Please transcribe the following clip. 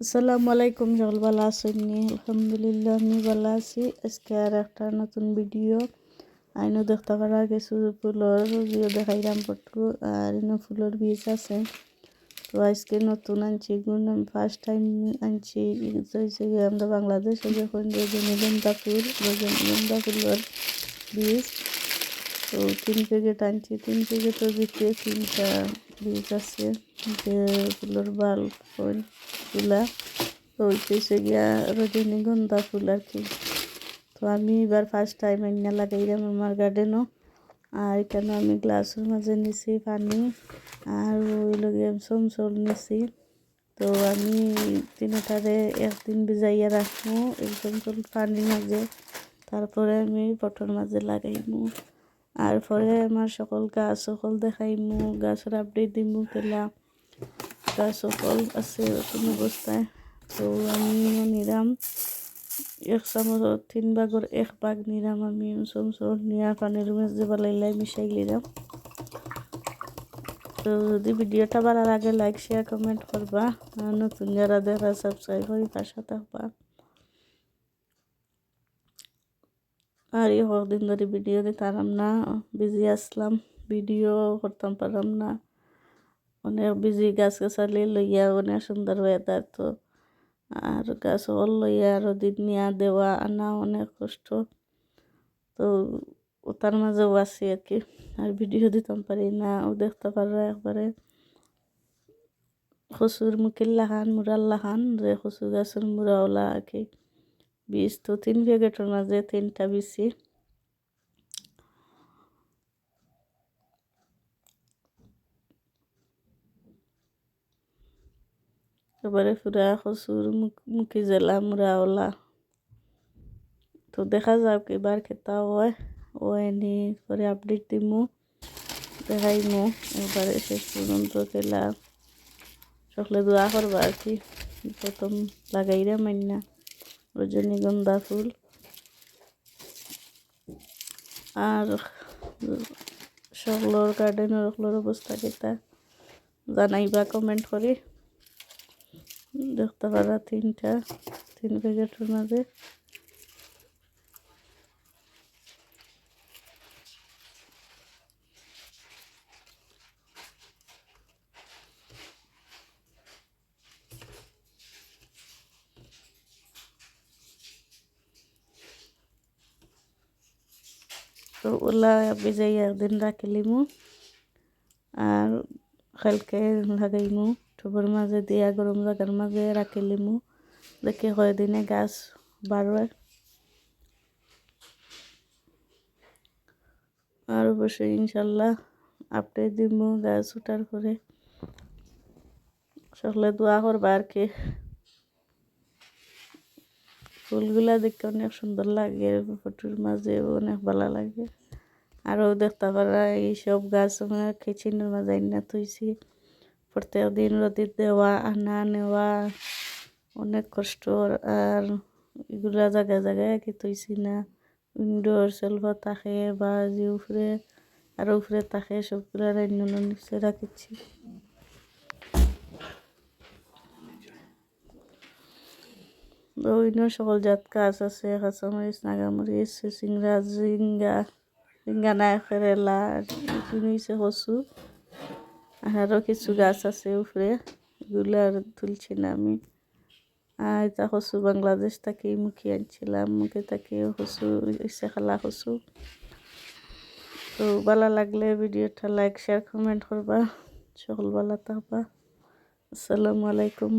আসসালামু আলাইকুম, সকল ভালো আসেননি আলহামদুলিল্লাহ, আমি ভালো আছি। আজকে আর একটা নতুন ভিডিও। আইনও দেখতে পারা কিছু ফুলের ভিডিও দেখাইলাম পটু আর ইনো ফুলের বীজ আছে। তো আজকে নতুন আনছি, গুণ আমি ফার্স্ট টাইম আনছি। আমরা বাংলাদেশে যখন রজনীগন্ধা ফুল রজনীগন্ধা ফুলের বীজ, তো তিন প্যাকেট আনছি। তিন প্যাকেটের ভিতরে তিনটা বীজ আছে, যে ফুলের বাল্ব তুলা তো ওইটাই গিয়া রজনীগন্ধা ফুল আর কি। তো আমি এবার ফার্স্ট টাইম আইনা লাগাইলাম আমার গার্ডেনও আর এখানে আমি গ্লাসের মাঝে নিছি পানি। আর ওই লগে সমসল নিছি। তো আমি তিনটারে একদিন ভিজাইয়া রাখব এই সমসল পানির মাঝে। তারপরে আমি পটর মাঝে লাগাইমু আর পরে আমার সকল গাছ সকল দেখাইমু গাছের আপডেট দিমু পেলা গাছ সকল আছে কোনো অবস্থায়। তো আমি নিলাম। এক চামচ তিন ভাগর এক ভাগ নিলাম আমি চমচর নিয়া পানির মাঝে বালাইলাই মিশাই নিলাম। তো যদি ভিডিওটা ভালো লাগে লাইক শেয়ার কমেন্ট করবা নতুন যারা দেখা সাবস্ক্রাইব করি পাশে থাকবা। আর এই কদিন ধরে ভিডিও দিতাম না বিজি আসলাম ভিডিও করতাম পারলাম না। অনেক বিজি গাছ গাছালি লইয়া অনেক সুন্দর ওয়েদার তো আর গাছ অল লইয়া রোদিত নিয়া দেওয়া আনা অনেক কষ্ট। তো তার মাঝেও আছি আর কি। আর ভিডিও দিতাম পারি না, ও দেখতে পারো একবারে। খসুর মুখির লাহান মুরাল লাহান যে খসু গাছের মুরাওলা আর কি। বীজ তো তিন প্যাকেটের মাঝে তিনটা বিচি এবারে ফুরা খসুর মুখি জেলা মুরাওলা তো দেখা যাক এবার খেতা হয়। ও এনি পরে আপডেট দিমু। দেখাইমু এবারে শেষ পর্যন্ত খেলা সকলে দোয়া করবা আর কি। প্রথম লাগাইরা মান্না রজনীগন্ধা ফুল। আর সকলের গার্ডেনের সকলের অবস্থা কেতা জানাইবা কমেন্ট করে দেখতে পারা তিনটা তিন প্যাকেটের মাঝে তো ওলা ভিজাই একদিন রাখিলিমু আর কালকে লাগাইমু। টুবের মাঝে দিয়া গরম জায়গার মাঝে রাখিলিমু দেখি কয়দিনে গাছ বাড়বে আর অবশ্যই ইনশাল্লাহ আপডেট দিব গাছ উঠার পরে সকলে দোয়া করবা আর কি। ফুলগুলা দেখতে অনেক সুন্দর লাগে ফটোর মাঝে অনেক ভালো লাগে। আরও দেখতে পারা এইসব গাছ আমরা কিচেনের মাঝে না তুইছি প্রত্যেক দিন রোদির দেওয়া, আনা, নেওয়া, অনেক কষ্ট। আর এগুলা জায়গায় জায়গায় কি তুইছি না। উইন্ডোর সেলফ থাকে বা যে উপরে, আর উপরে থাকে, সবগুলা রান্না নিচে রাখিছি বিভিন্ন সকল জাত গাছ আছে, কাঁচামরিচ, নাগামরিচ চিংড়া জিঙ্গা জিঙ্গা নাই কেরেলা হয়েছে কচু। আরও কিছু গাছ আছে উপরে, এগুলো আর তুলছি না আমি। আর তা হসু বাংলাদেশ থেকে মুখে আনছিলাম, মুখে তাকে হসু ইচ্ছে খালা হসু। তো ভালো লাগলে ভিডিওটা লাইক শেয়ার কমেন্ট করবা। সকল ভালো থাকবা আসসালামু আলাইকুম।